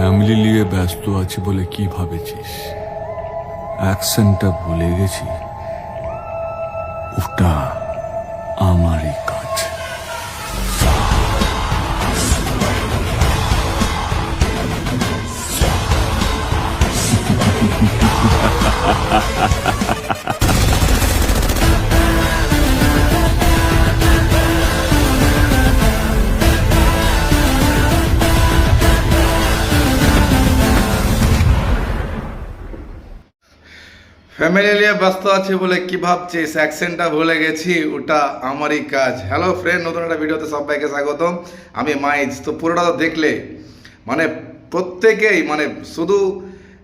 Family নিয়ে ব্যস্ত আছি বলে কি ভাবেছিস? অ্যাকশনটা ভুলে গেছি। ওটা আমারই ফ্যামিলি নিয়ে ব্যস্ত আছে বলে কি ভাবছিস? অ্যাকসেন্টটা ভুলে গেছি, ওটা আমারই কাজ। হ্যালো ফ্রেন্ড নতুন একটা ভিডিওতে সবাইকে স্বাগতম। আমি মাইজ। তো পুরোটা তো দেখলে মানে প্রত্যেকেই মানে শুধু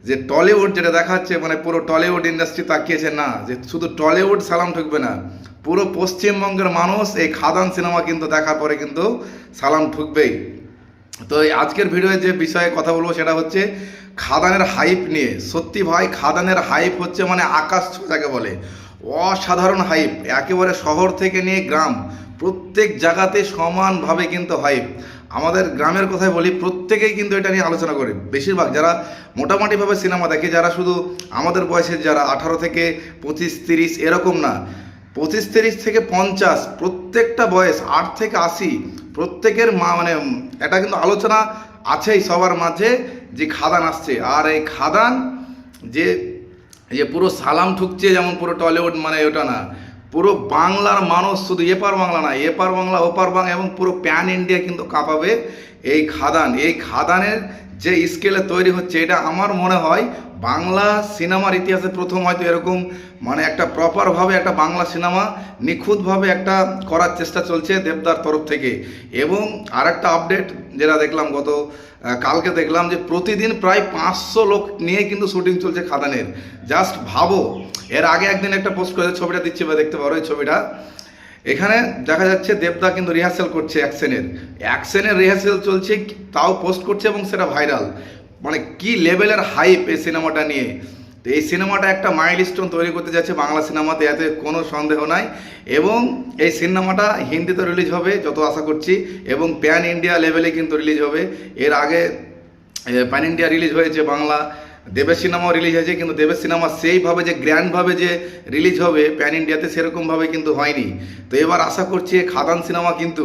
যে টলিউড যেটা দেখাচ্ছে মানে পুরো টলিউড ইন্ডাস্ট্রি তাকিয়েছে না, যে শুধু টলিউড সালাম ঠুকবে না, পুরো পশ্চিমবঙ্গের মানুষ এই খাদান সিনেমা কিন্তু দেখার পরে কিন্তু সালাম ঠুকবেই। তো এই আজকের ভিডিওয়ে যে বিষয়ে কথা বলব সেটা হচ্ছে খাদানের হাইপ নিয়ে। সত্যি ভাই, খাদানের হাইপ হচ্ছে মানে আকাশ যাকে বলে। অসাধারণ হাইপ একেবারে শহর থেকে নিয়ে গ্রাম। প্রত্যেক জায়গাতে সমানভাবে কিন্তু হাইপ আমাদের গ্রামের কথাই বলি, প্রত্যেকেই কিন্তু এটা নিয়ে আলোচনা করে। বেশিরভাগ যারা মোটামুটিভাবে সিনেমা দেখে, যারা শুধু আমাদের বয়সের যারা, আঠারো থেকে পঁচিশ, তিরিশ, এরকম না। পঁচিশ তিরিশ থেকে পঞ্চাশ, প্রত্যেকটা বয়স আট থেকে আশি, প্রত্যেকের মা মানে এটা কিন্তু আলোচনা আছেই সবার মাঝে যে খাদান আসছে। আর এই খাদান যে যে পুরো সালাম ঠুকছে যেমন পুরো টলিউড মানে ওটা না, পুরো বাংলার মানুষ শুধু এপার বাংলা না, এপার বাংলা, ওপার বাংলা এবং পুরো প্যান ইন্ডিয়া কিন্তু কাঁপাবে এই খাদান, এই খাদানের যে স্কেলে তৈরি হচ্ছে, এটা আমার মনে হয় বাংলা সিনেমার ইতিহাসে প্রথম হয়তো এরকম মানে একটা প্রপারভাবে একটা বাংলা সিনেমা নিখুঁতভাবে একটা করার চেষ্টা চলছে দেবদার তরফ থেকে। এবং আরেকটা আপডেট যেটা দেখলাম গত কালকে দেখলাম যে প্রতিদিন প্রায় পাঁচশো লোক নিয়ে কিন্তু শুটিং চলছে খাদানের। জাস্ট ভাবো, এর আগে একদিন একটা পোস্ট করে ছবিটা দিচ্ছি বা দেখতে পারো এই ছবিটা। এখানে দেখা যাচ্ছে দেবদা কিন্তু রিহার্সেল করছে অ্যাকশনের অ্যাকশনের রিহার্সেল চলছে, তাও পোস্ট করছে এবং সেটা ভাইরাল মানে কি লেভেলের হাইপ এই সিনেমাটা নিয়ে? তো এই সিনেমাটা একটা মাইল স্টোন তৈরি করতে যাচ্ছে বাংলা সিনেমাতে, এতে কোনো সন্দেহ নাই। এবং এই সিনেমাটা হিন্দিতে রিলিজ হবে, যত আশা করছি, এবং প্যান ইন্ডিয়া লেভেলে কিন্তু রিলিজ হবে। এর আগে প্যান ইন্ডিয়া রিলিজ হয়েছে বাংলা দেবের সিনেমাও রিলিজ হয়েছে, কিন্তু দেবের সিনেমা সেইভাবে যে গ্র্যান্ডভাবে যে রিলিজ হবে প্যান ইন্ডিয়াতে সেরকমভাবে কিন্তু হয়নি। তো এবার আশা করছি খাদান সিনেমা কিন্তু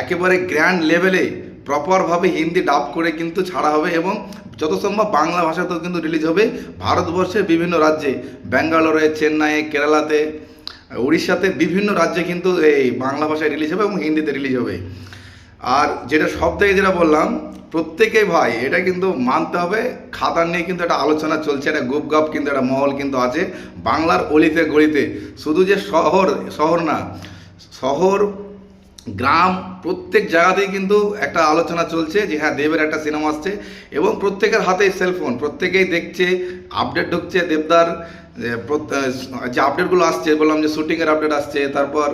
একেবারে গ্র্যান্ড লেভেলে প্রপারভাবে হিন্দি ডাব করে কিন্তু ছাড়া হবে এবং যত সম্ভব বাংলা ভাষাতেও কিন্তু রিলিজ হবে। ভারতবর্ষের বিভিন্ন রাজ্যে, ব্যাঙ্গালোরে, চেন্নাইয়ে, কেরালাতে, উড়িষ্যাতে বিভিন্ন রাজ্যে কিন্তু এই বাংলা ভাষায় রিলিজ হবে এবং হিন্দিতে রিলিজ হবে। আর যেটা সব থেকে যেটা বললাম, প্রত্যেকে ভাই, এটা কিন্তু মানতে হবে। খাতার নিয়ে কিন্তু একটা আলোচনা চলছে, একটা গুপ গাপ কিন্তু, একটা মহল কিন্তু আছে বাংলার অলিতে গলিতে। শুধু যে শহর শহর না, শহর, গ্রাম, প্রত্যেক জায়গাতেই কিন্তু একটা আলোচনা চলছে যে হ্যাঁ দেবের একটা সিনেমা আসছে এবং প্রত্যেকের হাতেই সেলফোন, প্রত্যেকেই দেখছে, আপডেট ঢুকছে দেবদার, যে যে আপডেটগুলো আসছে, বললাম যে শুটিংয়ের আপডেট আসছে, তারপর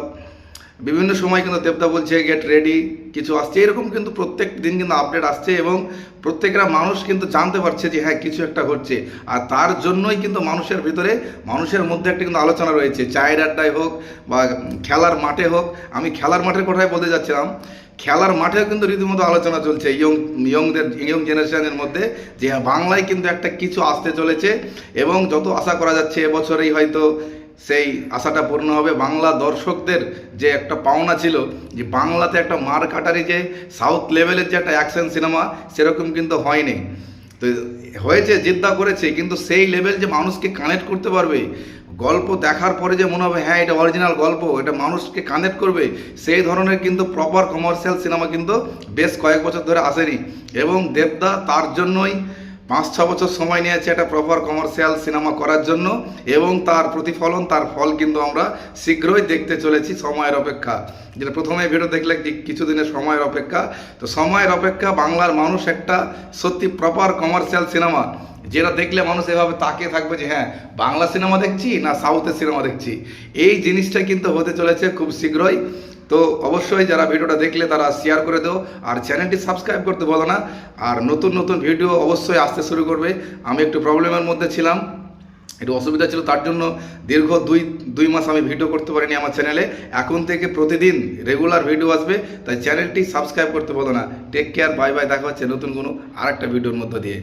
বিভিন্ন সময় কিন্তু দেবদা বলছে গেট রেডি কিছু আসছে। এরকম কিন্তু প্রত্যেক দিন কিন্তু আপডেট আসছে এবং প্রত্যেকটা মানুষ কিন্তু জানতে পারছে যে হ্যাঁ কিছু একটা হচ্ছে আর তার জন্যই কিন্তু মানুষের ভিতরে, মানুষের মধ্যে একটা কিন্তু আলোচনা রয়েছে। চায়ের আড্ডায় হোক বা খেলার মাঠে হোক, আমি খেলার মাঠের কথাই বলতে যাচ্ছিলাম। খেলার মাঠেও কিন্তু রীতিমতো আলোচনা চলছে। ইয়ং, ইয়ংদের, ইয়ং জেনারেশনের মধ্যে যে হ্যাঁ বাংলায় কিন্তু একটা কিছু আসতে চলেছে এবং যত আশা করা যাচ্ছে এবছরেই হয়তো সেই আশাটা পূর্ণ হবে। বাংলা দর্শকদের যে একটা পাওনা ছিল, যে বাংলাতে একটা মার কাটারি যে, সাউথ লেভেলের যে একটা অ্যাকশন সিনেমা, সেরকম কিন্তু হয়নি। তো হয়েছে, জিদ্দা করেছে, কিন্তু সেই লেভেল যে মানুষকে কানেক্ট করতে পারবে, গল্প দেখার পরে যে মনে হবে হ্যাঁ এটা অরিজিনাল গল্প, এটা মানুষকে কানেক্ট করবে, সেই ধরনের কিন্তু প্রপার কমার্শিয়াল সিনেমা কিন্তু বেশ কয়েক বছর ধরে আসেনি। এবং দেবদা তার জন্যই পাঁচ ছ বছর সময় নিয়েছে একটা প্রপার কমার্শিয়াল সিনেমা করার জন্য এবং তার প্রতিফলন, তার ফল কিন্তু আমরা শীঘ্রই দেখতে চলেছি সময়ের অপেক্ষা। যেটা প্রথমে ভিডিও দেখলে কিছুদিনের সময়ের অপেক্ষা। তো সময়ের অপেক্ষা বাংলার মানুষ একটা সত্যি প্রপার কমার্শিয়াল সিনেমা যেটা দেখলে মানুষ এভাবে তাকিয়ে থাকবে যে হ্যাঁ বাংলা সিনেমা দেখছি না সাউথের সিনেমা দেখছি। এই জিনিসটা কিন্তু হতে চলেছে খুব শীঘ্রই। তো অবশ্যই যারা ভিডিওটা দেখলে তারা শেয়ার করে দেও, আর চ্যানেলটি সাবস্ক্রাইব করতে বলো না। আর নতুন নতুন ভিডিও অবশ্যই আসতে শুরু করবে। আমি একটু প্রবলেমের মধ্যে ছিলাম, একটু অসুবিধা ছিল, তার জন্য দীর্ঘ দুই দুই মাস আমি ভিডিও করতে পারিনি আমার চ্যানেলে এখন থেকে প্রতিদিন রেগুলার ভিডিও আসবে, তাই চ্যানেলটি সাবস্ক্রাইব করতে বলো না। টেক কেয়ার বাই বাই দেখা হচ্ছে নতুন কোনো আরেকটা ভিডিওর মধ্য দিয়ে।